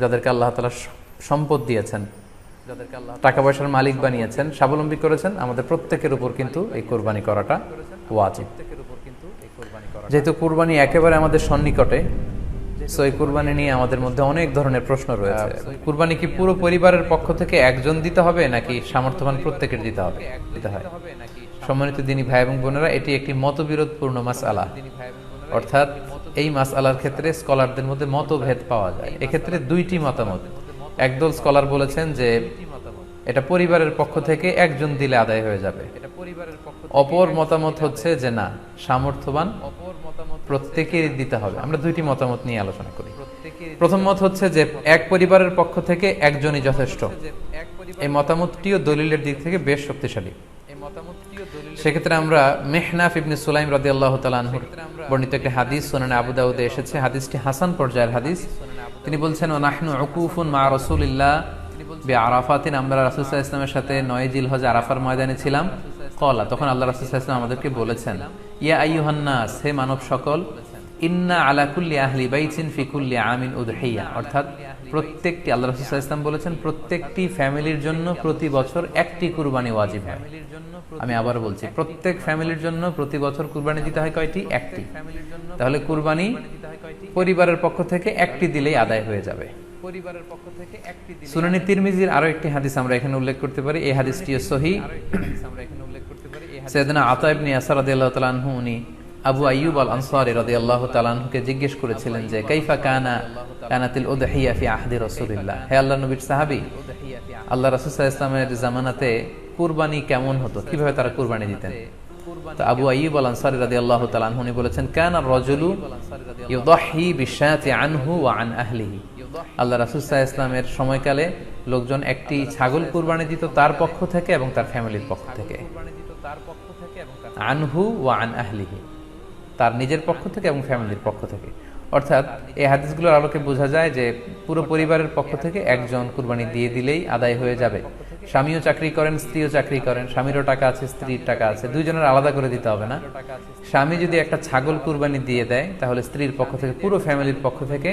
যাদেরকে আল্লাহ তালা সম্পদ দিয়েছেন, যাদেরকে আল্লাহ টাকা পয়সার মালিক বানিয়েছেন, স্বাবলম্বী করেছেন, আমাদের প্রত্যেকের উপর কিন্তু এই কোরবানি করাটা ওয়াজিব। যেহেতু কুরবানি একেবারে আমাদের সন্নিকটে সো এই কুরবানি নিয়ে আমাদের মধ্যে অনেক ধরনের প্রশ্ন রয়েছে। কুরবানি কি পুরো পরিবারের পক্ষ থেকে একজন দিতে হবে, নাকি সামর্থ্যবান প্রত্যেকের দিতে হবে? দিতে হয়। সম্মানিত দিনী ভাই এবং বোনেরা, এটি একটি মতবিরোধপূর্ণ মাস আলা অর্থাৎ এই মাস আলার ক্ষেত্রে স্কলারদের মধ্যে মতভেদ পাওয়া যায়। এক্ষেত্রে দুইটি মতামত। একদল স্কলার বলেছেন যে এটা পরিবারের পক্ষ থেকে একজন দিলে আদায় হয়ে যাবে। অপর মতামত হচ্ছে যে না, সামর্থ্যবান প্রত্যেকেরই দিতে হবে। আমরা দুইটি মতামত নিয়ে আলোচনা করি। প্রথম মত হচ্ছে যে এক পরিবারের পক্ষ থেকে একজনই যথেষ্ট। এই মতামতটিও দলিলের দিক থেকে বেশ শক্তিশালী। সেক্ষেত্রে আমরা মেহনাফ ইবনে সুলাইম রাজি আল্লাহ তালানহুর বর্ণিত একটি হাদিস সোনান আবু দাউদে এসেছে। হাদিসটি হাসান পর্যায়ের হাদিস। তিনি বলছেন ও নাহনু অকুফুন মা রসুলিল্লাহ বে আরাফাতিন। আমরা রাসুলসাহ ইসলামের সাথে নয় জিল হজ আরাফার ময়দানে ছিলাম। কলা তখন আল্লাহ রাসুলসাহ ইসলাম আমাদেরকে বলেছেন ইয়া আইহান্নাস হে মানব সকল ইন্না আলাকুল্লি আহলি বাইচিন ফিকুল্লি আমিন উদহিয়া। অর্থাৎ প্রত্যেকটি আল্লাহ ইসলাম বলেছেন প্রত্যেকটি ফ্যামিলির জন্য প্রতি বছর একটি কুরবানি ওয়াজিব হয়। আমি আবার বলছি প্রত্যেক ফ্যামিলির জন্য প্রতি বছর কুরবানি দিতে হয় কয়টি? একটি। তাহলে কুরবানি পরিবারের পক্ষ থেকে একটি দিলেই আদায় হয়ে যাবে। পরিবারের পক্ষ থেকে একটি দিলে সুনানি তিরমিজির আরও একটি হাদিস আমরা এখানে উল্লেখ করতে পারি। এই হাদিসটিও সহি। আমরা এখানে উল্লেখ করতে পারি। এই সৈয়দনা আতা ইবনে ইয়াসার রাদিয়াল্লাহু তাআলা আনহু উনি আবু আইয়ুব আল আনসারী রাদিয়াল্লাহু তাআলা আনহুকে জিজ্ঞেস করেছিলেন যে, কাইফা কানা কানাতিল উদহিয়া ফি আহদি রাসূলিল্লাহ? হে আল্লাহ নবীর সাহাবী, আল্লাহ রাসূল ইসলামের জামানাতে কুরবানি কেমন হতো? কীভাবে তারা কুরবানি দিতেন? আবু আইয়ুব আল আনসারী রাদিয়াল্লাহু তাআলা আনহু উনি বলেছেন, কানা রাজুলু ইউদাহি বিশাতি আনহু ওয়া আন আহলিহি। আল্লাহ রাসূল ইসলামের সময়কালে লোকজন একটি ছাগল কুরবানি দিত তার পক্ষ থেকে এবং তার ফ্যামিলির পক্ষ থেকে। আনহু ওয়া আন আহলিহি। তার নিজের পক্ষ থেকে এবং ফ্যামিলির পক্ষ থেকে। অর্থাৎ এই হাদিসগুলোর আলোকে বোঝা যায় যে পুরো পরিবারের পক্ষ থেকে একজন কুরবানি দিয়ে দিলেই আদায় হয়ে যাবে। স্বামীও চাকরি করেন স্ত্রীও চাকরি করেন স্বামীরও টাকা আছে স্ত্রীর টাকা আছে দুইজনের আলাদা করে দিতে হবে না। স্বামী যদি একটা ছাগল কুরবানি দিয়ে দেয় তাহলে স্ত্রীর পক্ষ থেকে পুরো ফ্যামিলির পক্ষ থেকে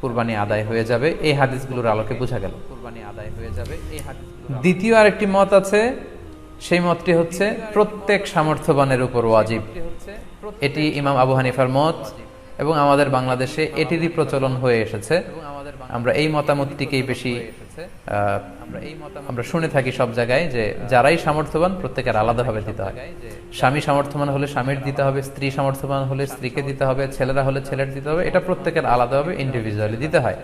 কুরবানি আদায় হয়ে যাবে। এই হাদিসগুলোর আলোকে বোঝা গেল। কুরবানি আদায় হয়ে যাবে এই দ্বিতীয় আরেকটি মত আছে সেই মতটি হচ্ছে প্রত্যেক সামর্থ্যবানের উপর ওয়াজিব। এটি ইমাম আবু হানিফার মত এবং আমাদের বাংলাদেশে এটিরই প্রচলন হয়ে এসেছে। আমরা এই মতামতটিকেই বেশি আমরা শুনে থাকি সব জায়গায় যে যারাই সামর্থ্যবান প্রত্যেকের আলাদাভাবে দিতে হয়। স্বামী সামর্থ্যবান হলে স্বামীর দিতে হবে, স্ত্রী সামর্থ্যবান হলে স্ত্রীকে দিতে হবে, ছেলেরা হলে ছেলের দিতে হবে, এটা প্রত্যেকের আলাদাভাবে ইন্ডিভিজুয়ালি দিতে হয়।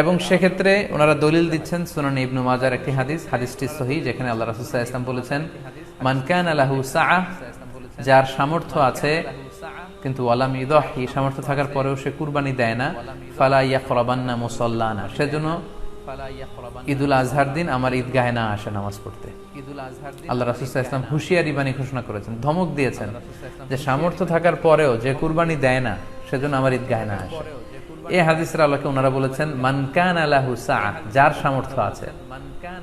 এবং সেক্ষেত্রে ওনারা দলিল দিচ্ছেন সুনান ইবনু মাজার একটি হাদিস, হাদিসটি সহি যেখানে আল্লাহ রাসুল ইসলাম বলেছেন মানকান আলাহু সাআ যার সামর্থ্য আছে, কিন্তু ওয়ালাম ইদহি সামর্থ্য থাকার পরেও সে কুরবানি দেয় না, ফালা ইয়াকরাবান্না মুসাল্লানা, সেজন্য ঈদুল আজহার দিন আমার ঈদগাহে না আসে নামাজ পড়তে। আল্লাহ রাসুল ইসলাম হুঁশিয়ারি বাণী ঘোষণা করেছেন, ধমক দিয়েছেন যে সামর্থ্য থাকার পরেও যে কুরবানি দেয় না, সেজন্য আমার ঈদগাহে না আসে। এই হাদিসের আলোকে ওনারা বলেছেন মানকান আলাহু সাআ যার সামর্থ্য আছে।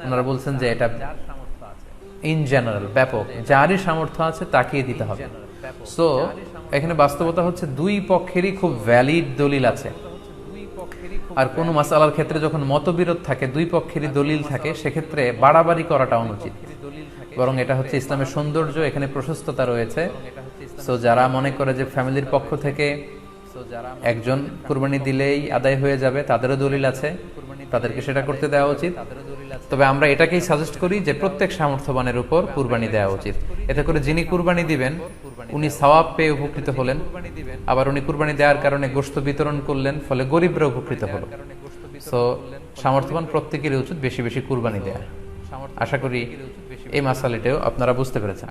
ওনারা বলছেন যে এটা ইন জেনারেল ব্যাপক। যারই সামর্থ্য আছে তাকিয়ে দিতে হবে। সো এখানে বাস্তবতা হচ্ছে দুই পক্ষেরই খুব ভ্যালিড দলিল আছে। আর কোনো মাসালার ক্ষেত্রে যখন মতবিরোধ থাকে, দুই পক্ষেরই দলিল থাকে, সেক্ষেত্রে বাড়াবাড়ি করাটা অনুচিত। বরং এটা হচ্ছে ইসলামের সৌন্দর্য, এখানে প্রশস্ততা রয়েছে। সো যারা মনে করে যে ফ্যামিলির পক্ষ থেকে একজন কুরবানি দিলেই আদায় হয়ে যাবে তাদেরও দলিল আছে তাদেরকে সেটা করতে দেওয়া উচিত। তবে আমরা এটাকেই সাজেস্ট করি যে প্রত্যেক সামর্থ্যবানের উপর কুরবানি দেওয়া উচিত। এতে করে যিনি কুরবানি দিবেন উনি সওয়াব পেয়ে উপকৃত হলেন। আবার উনি কুরবানি দেওয়ার কারণে গোস্ত বিতরণ করলেন ফলে গরিবরা উপকৃত হলো। সো সামর্থ্যবান প্রত্যেকেরই উচিত বেশি বেশি কুরবানি দেয়া। আশা করি এই মাসালিটাও আপনারা বুঝতে পেরেছেন।